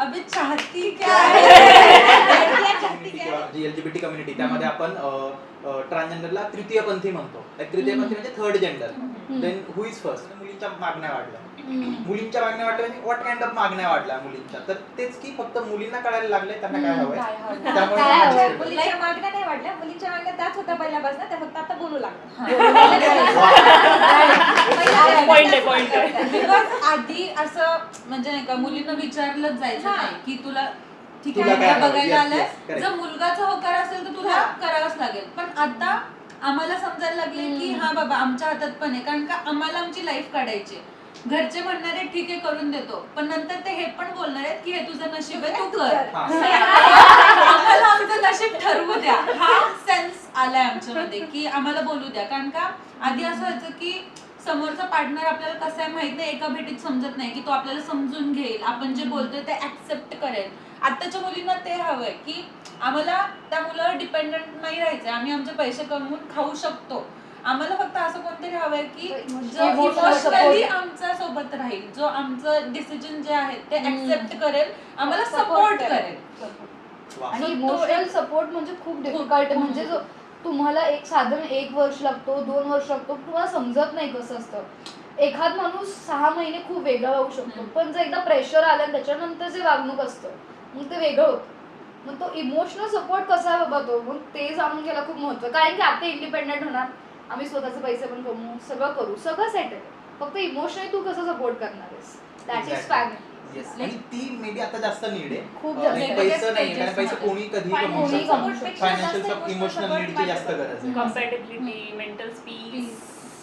अभी चाहती क्या है? जी एलजीबीटी कम्युनिटी. त्यामध्ये आपण ट्रान्सजेंडरला तृतीयपंथी म्हणतो. Like तृतीयपंथी म्हणजे third gender then who is first मुलींच्या मागण्या वाढल्या. मुलींच्या मागण्या वाढल्या म्हणजे व्हॉट काइंड ऑफ मागण्या वाढल्या मुलींच्या? तर तेच की फक्त मुलींना कळायला लागले त्यांना काय हवंय. त्यामुळे. मुलीच्या मागण्या नाही वाढल्या. मुलीच्या मागण्या त्याच होत्या पहिल्यापासून. त्या फक्त आता बोलू लागल्या Point आहे, point आहे. बिकॉज आधी असं म्हणजे नाही का मुलींना विचारलंच जायचं हा. नाही की तुला ठीक तुला आहे काय मुलगा हवं? बघायला Yes, आलाय correct. जर मुलगाचा होकार असेल तर तुला करावंच लागेल पण आता आम्हाला समजायला लागले की हा बाबा आमच्या हातात पण आहे कारण का आम्हाला आमची लाईफ काढायची आहे. घरचे म्हणणार ठीक आहे करून देतो पण नंतर ते हे पण बोलणार आहेत की हे तुझं नशीब आहे तू कर हा. आम्हाला आमचं नशीब ठरवू द्या हा सेन्स आलाय आमच्यामध्ये की आम्हाला बोलू द्या कारण का आधी असं व्हायचं की समोरचा पार्टनर आपल्याला कसं आहे माहीत नाही एका भेटीत समजत नाही की तो आपल्याला समजून घेईल. आपण जे बोलतोय ते ऍक्सेप्ट करेल. आताच्या मुलींना ते हवंय की आम्हाला त्या मुलावर डिपेंडंट नाही राहायचंय. आम्ही आमचे पैसे कमवून खाऊ शकतो. आम्हाला फक्त असं कोणतरी हवंय की जो इमोशनली. आमच्यासोबत राहील जो आमचं डिसिजन जे आहे ते. ऍक्सेप्ट करेल आम्हाला सपोर्ट करेल. आणि इमोशनल सपोर्ट म्हणजे खूप डिफिकल्ट म्हणजे जो तुम्हाला एक साधारण एक वर्ष लागतो दोन वर्ष लागतो तुम्हाला समजत नाही कसं असतं एखाद माणूस सहा महिने खूप वेगळा वागू शकतो. पण जर एकदा प्रेशर आलं आणि त्याच्यानंतर जे वागणूक असतं मग ते वेगळं होतं मग तो इमोशनल सपोर्ट कसा बाबा तो मग ते जाणून घ्यायला खूप महत्त्व आहे. कारण की आता इंडिपेंडेंट होणार आम्ही स्वतःचे पैसे पण कमवू सगळं करू सगळं सेटल फक्त इमोशनली तू कसं सपोर्ट करणार आहेस दॅट इज. Family Yes. आणि ती मे बी आता जास्त नीड आहे खूप वेगवेगळ्या पैसे नाही कारण पैसे. कोणी कधी कमवू शकतो फायनान्शियल इमोशनल नीडची जास्त. गरज आहे कम्पॅटेबिलिटी मेंटल पीस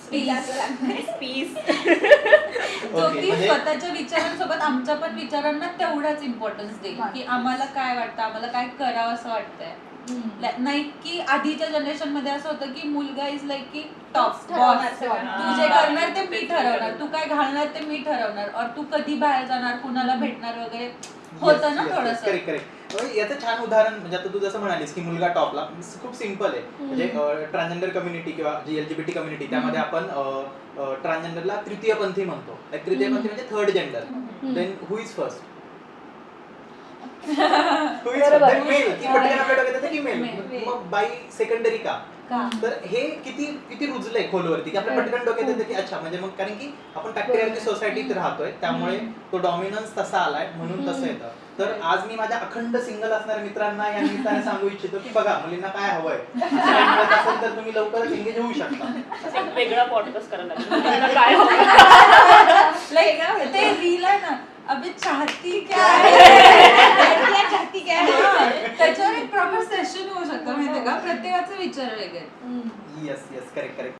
पीस जो Okay, की म्हणजे- स्वतःच्या विचारांसोबत आमच्या पण विचारांना तेवढाच इम्पॉर्टन्स देईल की आम्हाला काय वाटतं आम्हाला काय करावं असं वाटतंय. Like, नाही की आधीच्या जनरेशनमध्ये असं होतं की मुलगा इज लाईक की टॉप ठरवणार बॉस सगळं. तू जे करणार ते मी ठरवणार तू काय घालणार ते मी ठरवणार और तू कधी बाहेर जाणार कुणाला भेटणार वगैरे. होतं ना थोडस. करेक्ट करेक्ट याचं छान उदाहरण म्हणजे आता तू जसं म्हणालीस की मुलगा टॉपला खूप सिंपल आहे. म्हणजे ट्रान्सजेंडर कम्युनिटी किंवा जी एलजीबीटी कम्युनिटी त्यामध्ये आपण ट्रान्सजेंडरला तृतीयपंथी म्हणतो. तृतीयपंथी म्हणजे third gender then who is first बरोबर. मेल की पटकन आपल्या डोक्यात येतं की मेल Male. मग बाई सेकंडरी का? तर हे किती किती रुजलंय खोलवरती की आपल्या हम्म. पटकन डोक्यात येतं की अच्छा म्हणजे मग कारण की आपण पॅट्रियार्की सोसायटीत राहतोय त्यामुळे तो डॉमिनन्स तसा आलाय म्हणून तसं येतं. तर आज मी माझ्या अखंड सिंगल असणाऱ्या मित्रांना या निमित्ताने सांगू इच्छितो की बघा मुलींना काय हवंय. असेल तर तुम्ही लवकरच एंगेज होऊ शकता. एक वेगळा पॉडकास्ट करायला लागेल मुलींना काय हवं लाईक ते रील आहे ना अभी चाहती क्या चाहती क्या हा, जागा प्रत्येकाचा विचार वेगळा. Yes yes correct correct